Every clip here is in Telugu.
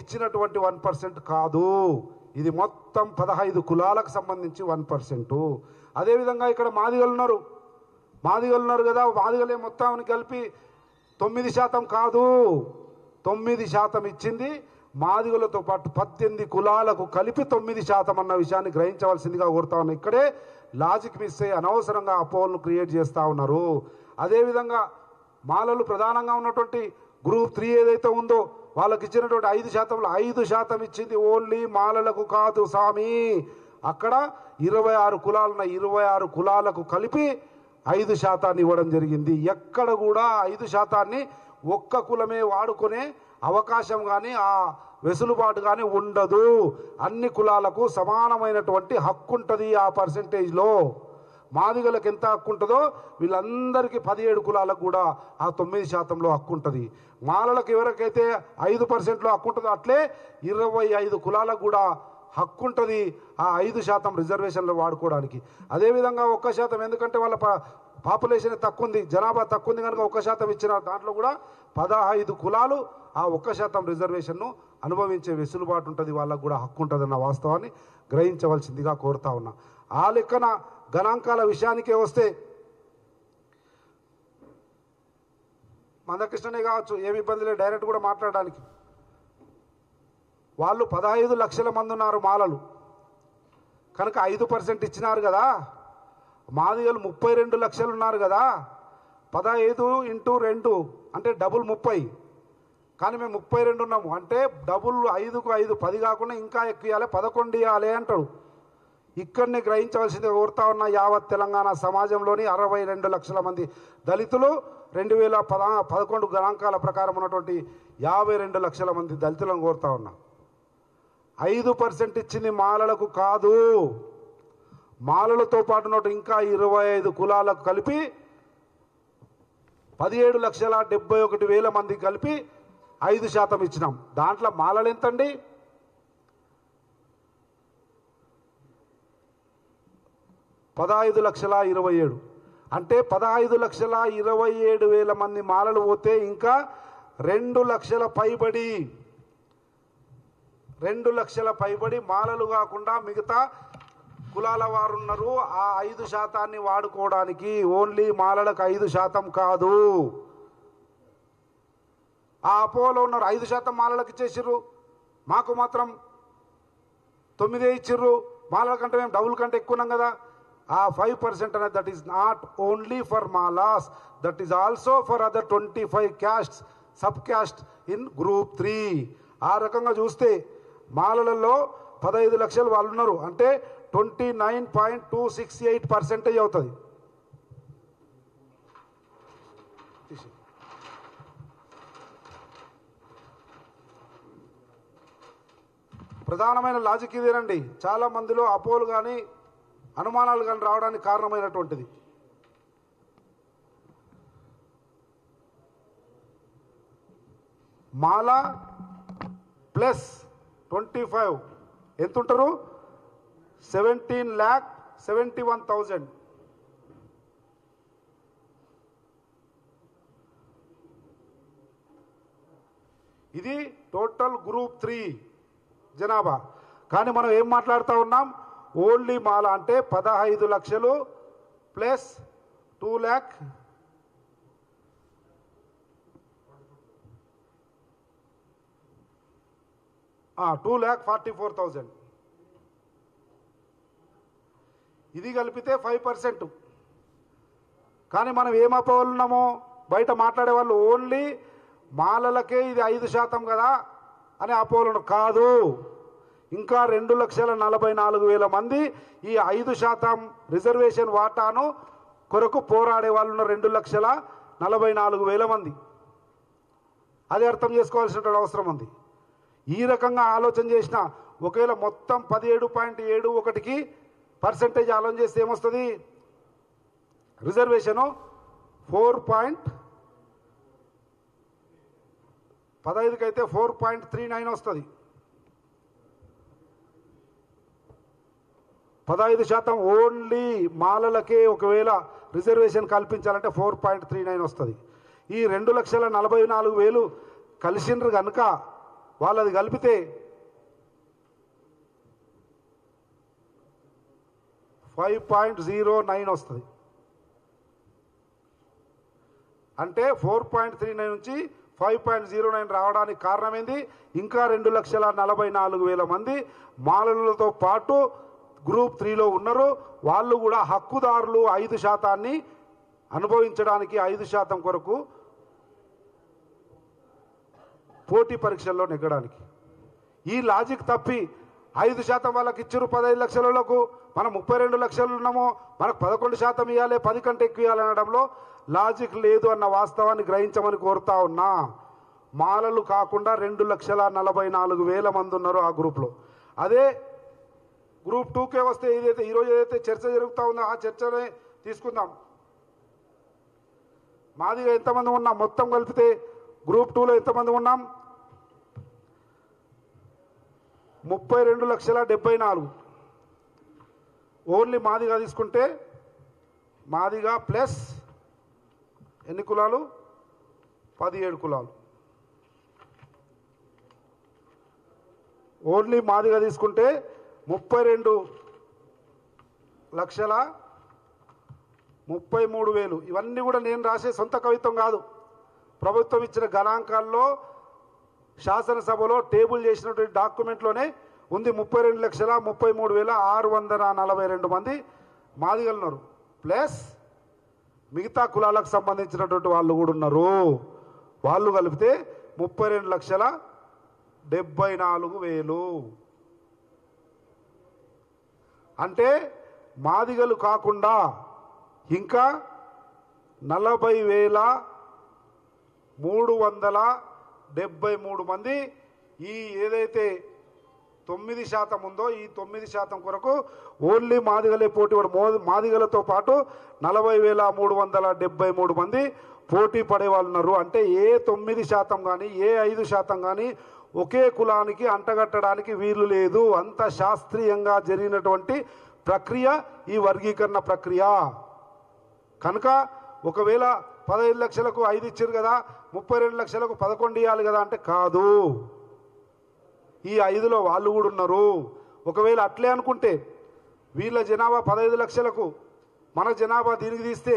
ఇచ్చినటువంటి వన్ పర్సెంట్ కాదు. ఇది మొత్తం పదహైదు కులాలకు సంబంధించి వన్ పర్సెంటు. అదేవిధంగా ఇక్కడ మాదిగలు ఉన్నారు. మాదిగలు ఉన్నారు కదా మాదిగలే మొత్తం కలిపి తొమ్మిది శాతం కాదు. తొమ్మిది శాతం ఇచ్చింది. మాదిగలతో పాటు పద్దెనిమిది కులాలకు కలిపి తొమ్మిది శాతం అన్న విషయాన్ని గ్రహించవలసిందిగా కోరుతా ఉన్నా. ఇక్కడే లాజిక్ మిస్ అయ్యి అనవసరంగా అపోహలను క్రియేట్ చేస్తూ ఉన్నారు. అదేవిధంగా మాలలు ప్రధానంగా ఉన్నటువంటి గ్రూప్ త్రీ ఏదైతే ఉందో వాళ్ళకి ఇచ్చినటువంటి ఐదు శాతంలో ఐదు శాతం ఇచ్చింది ఓన్లీ మాలలకు కాదు స్వామి అక్కడ ఇరవై ఆరు కులాలున్న ఇరవై ఆరు కులాలకు కలిపి ఐదు శాతాన్ని ఇవ్వడం జరిగింది. ఎక్కడ కూడా ఐదు శాతాన్ని ఒక్క కులమే వాడుకునే అవకాశం కానీ ఆ వెసులుబాటు కానీ ఉండదు. అన్ని కులాలకు సమానమైనటువంటి హక్కు ఉంటుంది ఆ పర్సంటేజ్లో మాదిగలకు ఎంత హక్కు ఉంటుందో వీళ్ళందరికీ పదిహేడు కులాలకు కూడా ఆ తొమ్మిది శాతంలో హక్కు ఉంటుంది మాలలకు ఎవరికైతే ఐదు పర్సెంట్లో హక్కు ఉంటుందో అట్లే ఇరవై ఐదు కులాలకు కూడా హక్కు ఉంటుంది ఆ ఐదు శాతం రిజర్వేషన్లు వాడుకోవడానికి. అదేవిధంగా ఒక్క శాతం ఎందుకంటే వాళ్ళ పాపులేషన్ తక్కువ ఉంది జనాభా తక్కువ ఉంది కనుక ఒక్క శాతం ఇచ్చిన దాంట్లో కూడా పదహైదు కులాలు ఆ ఒక్క శాతం రిజర్వేషన్ను అనుభవించే వెసులుబాటు ఉంటుంది వాళ్ళకు కూడా హక్కు ఉంటుందన్న వాస్తవాన్ని గ్రహించవలసిందిగా కోరుతా ఉన్నా. ఆ లెక్కన గణాంకాల విషయానికే వస్తే మందకృష్ణనే కావచ్చు ఏమి ఇబ్బంది లేదు డైరెక్ట్ కూడా మాట్లాడడానికి. వాళ్ళు పదహైదు లక్షల మంది ఉన్నారు మాలలు. కనుక ఐదు పర్సెంట్ ఇచ్చినారు కదా మాదిగలు ముప్పై రెండు లక్షలు ఉన్నారు కదా పదహైదు ఇంటూ రెండు అంటే డబుల్ ముప్పై. కానీ మేము ముప్పై రెండు ఉన్నాము. అంటే డబుల్ ఐదుకు ఐదు పది కాకుండా ఇంకా ఎక్కువ ఇవ్వాలి పదకొండు ఇవ్వాలి అంటాడు. ఇక్కడనే గ్రహించవలసింది కోరుతా ఉన్న యావత్ తెలంగాణ సమాజంలోని అరవై రెండు లక్షల మంది దళితులు రెండు వేల పద పదకొండు గణాంకాల ప్రకారం ఉన్నటువంటి యాభై రెండు లక్షల మంది దళితులను కోరుతా ఉన్నా. ఐదు పర్సెంట్ ఇచ్చింది మాలలకు కాదు. మాలలతో పాటు ఉన్నట్టు ఇంకా ఇరవై ఐదు కులాలకు కలిపి పదిహేడు లక్షల డెబ్బై ఒకటి వేల మంది కలిపి ఐదు శాతం ఇచ్చినాం. దాంట్లో మాలలు ఎంతండి? పదహైదు లక్షల ఇరవై ఏడు. అంటే పదహైదు లక్షల ఇరవై ఏడు వేల మంది మాలలు పోతే ఇంకా రెండు లక్షల పైబడి రెండు లక్షల పైబడి మాలలు కాకుండా మిగతా కులాల వారు ఉన్నారు. ఆ ఐదు శాతాన్ని వాడుకోవడానికి ఓన్లీ మాలలకు ఐదు శాతం కాదు. ఆ అపోలో ఉన్నారు. ఐదు శాతం మాలలకు ఇచ్చేసిర్రు. మాకు మాత్రం తొమ్మిదే ఇచ్చిర్రు. మాలల కంటే మేము డబుల్ కంటే ఎక్కువ ఉన్నాం కదా. ఆ ఫైవ్ పర్సెంట్ అనేది that is not only for Malas that is also for other twenty five caste sub caste in group three ఆ రకంగా చూస్తే మాలలలో పదహైదు లక్షలు వాళ్ళు ఉన్నారు. అంటే twenty nine point two six eight percentage అవుతుంది? ప్రధానమైన లాజిక్ ఇదేనండి. చాలా మందిలో అపోలు కానీ అనుమానాలు కానీ రావడానికి కారణమైనటువంటిది. Mala plus twenty five. ఎంత ఉంటారు seventeen lakh seventy one thousand. ఇది టోటల్ గ్రూప్ త్రీ జనాభా. కానీ మనం ఏం మాట్లాడుతూ ఉన్నాం? ఓన్లీ మాల అంటే పదహైదు లక్షలు plus two lakh two lakh forty four thousand. ఇది కలిపితే ఫైవ్ పర్సెంట్. కానీ మనం ఏం బయట మాట్లాడే వాళ్ళు ఓన్లీ మాలలకే ఇది ఐదు శాతం కదా అని అపోలను కాదు. ఇంకా రెండు లక్షల నలభై నాలుగు వేల మంది ఈ ఐదు శాతం రిజర్వేషన్ వాటాను కొరకు పోరాడే వాళ్ళు ఉన్న రెండు లక్షల నలభై నాలుగు వేల మంది. అది అర్థం చేసుకోవాల్సిన అవసరం ఉంది. ఈ రకంగా ఆలోచన చేసిన ఒకవేళ మొత్తం పదిహేడు పాయింట్ ఏడు ఒకటికి పర్సెంటేజ్ ఆలోచన చేస్తే ఏమొస్తుంది? రిజర్వేషను ఫోర్ పాయింట్ పదహైదుకైతే అయితే ఫోర్ పాయింట్ త్రీ నైన్ వస్తుంది. పదహైదు శాతం ఓన్లీ మాలలకే ఒకవేళ రిజర్వేషన్ కల్పించాలంటే ఫోర్ పాయింట్ త్రీ నైన్ వస్తుంది. ఈ రెండు లక్షల నలభై నాలుగు వేలు కలిసిండ్రు కనుక వాళ్ళది కలిపితే ఫైవ్ పాయింట్ జీరో నైన్ వస్తుంది. అంటే ఫోర్ పాయింట్ త్రీ నైన్ నుంచి ఫైవ్ పాయింట్ జీరో నైన్ రావడానికి కారణం ఏంది? ఇంకా రెండు లక్షల నలభై నాలుగు వేల మంది మాలలతో పాటు గ్రూప్ త్రీలో ఉన్నారు వాళ్ళు కూడా హక్కుదారులు ఐదు శాతాన్ని అనుభవించడానికి ఐదు శాతం కొరకు పోటీ పరీక్షల్లో నెగ్గడానికి. ఈ లాజిక్ తప్పి ఐదు శాతం వాళ్ళకి ఇచ్చారు పదహైదు లక్షలకు మనం ముప్పై రెండు లక్షలు ఉన్నాము మనకు పదకొండు శాతం ఇవ్వాలి పది కంటే ఎక్కువ ఇవ్వాలి అనడంలో లాజిక్ లేదు అన్న వాస్తవాన్ని గ్రహించమని కోరుతా ఉన్నా. మాలలు కాకుండా రెండు లక్షల నలభై నాలుగు వేల మంది ఉన్నారు ఆ గ్రూప్లో. అదే గ్రూప్ టూకే వస్తే ఏదైతే ఈరోజు ఏదైతే చర్చ జరుగుతూ ఉందో ఆ చర్చనే తీసుకుందాం. మాదిగా ఎంతమంది ఉన్నాం? మొత్తం కలిపితే గ్రూప్ టూలో ఎంతమంది ఉన్నాం? ముప్పై రెండు లక్షల డెబ్బై నాలుగు. ఓన్లీ మాదిగా తీసుకుంటే మాదిగా ప్లస్ ఎన్ని కులాలు? పదిహేడు కులాలు. ఓన్లీ మాదిగా తీసుకుంటే ముప్పై రెండు లక్షల ముప్పై మూడు వేలు. ఇవన్నీ కూడా నేను రాసే సొంత కవిత్వం కాదు. ప్రభుత్వం ఇచ్చిన గణాంకాల్లో శాసనసభలో టేబుల్ చేసినటువంటి డాక్యుమెంట్లోనే ఉంది ముప్పై రెండు లక్షల ముప్పై మూడు వేల ఆరు వందల నలభై రెండు మంది మాదిగలు ఉన్నారు ప్లస్ మిగతా కులాలకు సంబంధించినటువంటి వాళ్ళు కూడా ఉన్నారు. వాళ్ళు కలిపితే ముప్పై రెండు లక్షల డెబ్బై నాలుగు వేలు. అంటే మాదిగలు కాకుండా ఇంకా నలభై వేల మూడు వందల డెబ్బై మూడు మంది ఈ ఏదైతే తొమ్మిది శాతం ఉందో ఈ తొమ్మిది శాతం కొరకు ఓన్లీ మాదిగలే పోటీ మాదిగలతో పాటు నలభై వేల మూడు వందల డెబ్బై మూడు మంది పోటీ పడే వాళ్ళు ఉన్నారు. అంటే ఏ తొమ్మిది శాతం కానీ ఏ ఐదు శాతం కానీ ఒకే కులానికి అంటగట్టడానికి వీలు లేదు. అంత శాస్త్రీయంగా జరిగినటువంటి ప్రక్రియ ఈ వర్గీకరణ ప్రక్రియ. కనుక ఒకవేళ పదహైదు లక్షలకు ఐదు ఇచ్చారు కదా ముప్పై రెండు లక్షలకు పదకొండు ఇవ్వాలి కదా అంటే కాదు. ఈ ఐదులో వాళ్ళు కూడా ఉన్నారు. ఒకవేళ అట్లే అనుకుంటే వీళ్ళ జనాభా పదహైదు లక్షలకు మన జనాభా దీనికి తీస్తే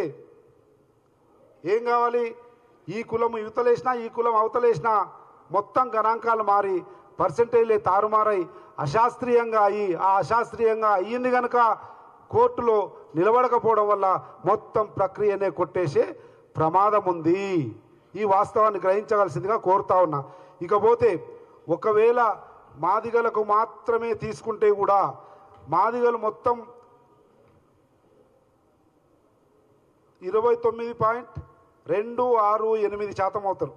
ఏం కావాలి? ఈ కులం యువతలేసినా ఈ కులం అవతలేసినా మొత్తం గణాంకాలు మారి పర్సంటేజ్లే తారుమారై అశాస్త్రీయంగా అయ్యి ఆ అశాస్త్రీయంగా అయ్యింది కనుక కోర్టులో నిలబడకపోవడం వల్ల మొత్తం ప్రక్రియనే కొట్టేసే ప్రమాదం ఉంది ఈ వాస్తవాన్ని గ్రహించవలసిందిగా కోరుతా ఉన్నా. ఇకపోతే ఒకవేళ మాదిగలకు మాత్రమే తీసుకుంటే కూడా మాదిగలు మొత్తం ఇరవై తొమ్మిది పాయింట్ రెండు ఆరు ఎనిమిది శాతం అవుతారు.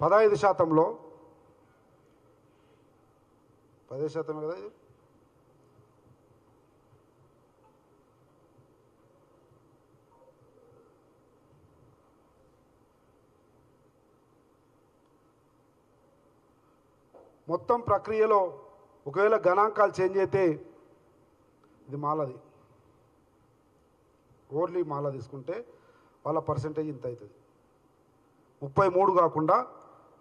పదహైదు శాతంలో పదే శాతం కదా ఇది? మొత్తం ప్రక్రియలో ఒకవేళ గణాంకాలు చేంజ్ అయితే ఇది మాలది. ఓన్లీ మాల తీసుకుంటే వాళ్ళ పర్సంటేజ్ ఇంత అవుతుంది. ముప్పై మూడు కాకుండా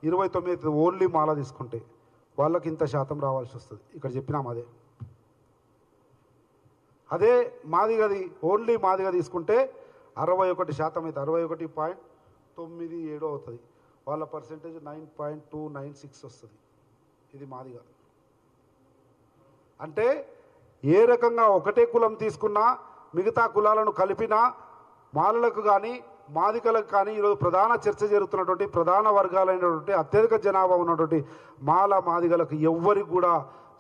ఇరవై తొమ్మిది అవుతుంది ఓన్లీ మాల తీసుకుంటే వాళ్ళకి ఇంత శాతం రావాల్సి వస్తుంది. ఇక్కడ చెప్పినాం అదే. అదే మాదిగది ఓన్లీ మాదిగ తీసుకుంటే అరవై ఒకటి శాతం అయితే అరవై ఒకటి పాయింట్ తొమ్మిది ఏడు అవుతుంది. వాళ్ళ percentage nine point two nine six వస్తుంది. ఇది మాదిగ అంటే ఏ రకంగా ఒకటే కులం తీసుకున్నా మిగతా కులాలను కలిపినా మాలలకు కానీ మాదికలకు కానీ ఈరోజు ప్రధాన చర్చ జరుగుతున్నటువంటి ప్రధాన వర్గాలైనటువంటి అత్యధిక జనాభా ఉన్నటువంటి మాల మాదిగలకు ఎవ్వరికి కూడా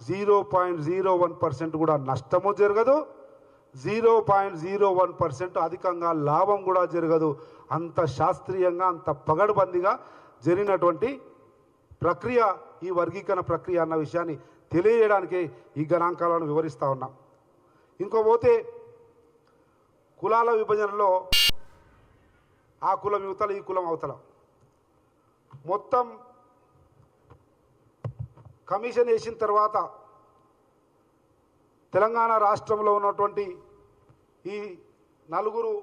zero point zero one percent కూడా నష్టము జరగదు. Zero point zero one percent అధికంగా లాభం కూడా జరగదు. అంత శాస్త్రీయంగా అంత పగడుబందిగా జరిగినటువంటి ప్రక్రియ ఈ వర్గీకరణ ప్రక్రియ అన్న విషయాన్ని తెలియజేయడానికి ఈ గణాంకాలను వివరిస్తా ఉన్నాం. ఇంకోపోతే కులాల విభజనలో ఆ కులం యువతల ఈ కులం అవతల. మొత్తం కమిషన్ వేసిన తర్వాత తెలంగాణ రాష్ట్రంలో ఉన్నటువంటి ఈ నలుగురు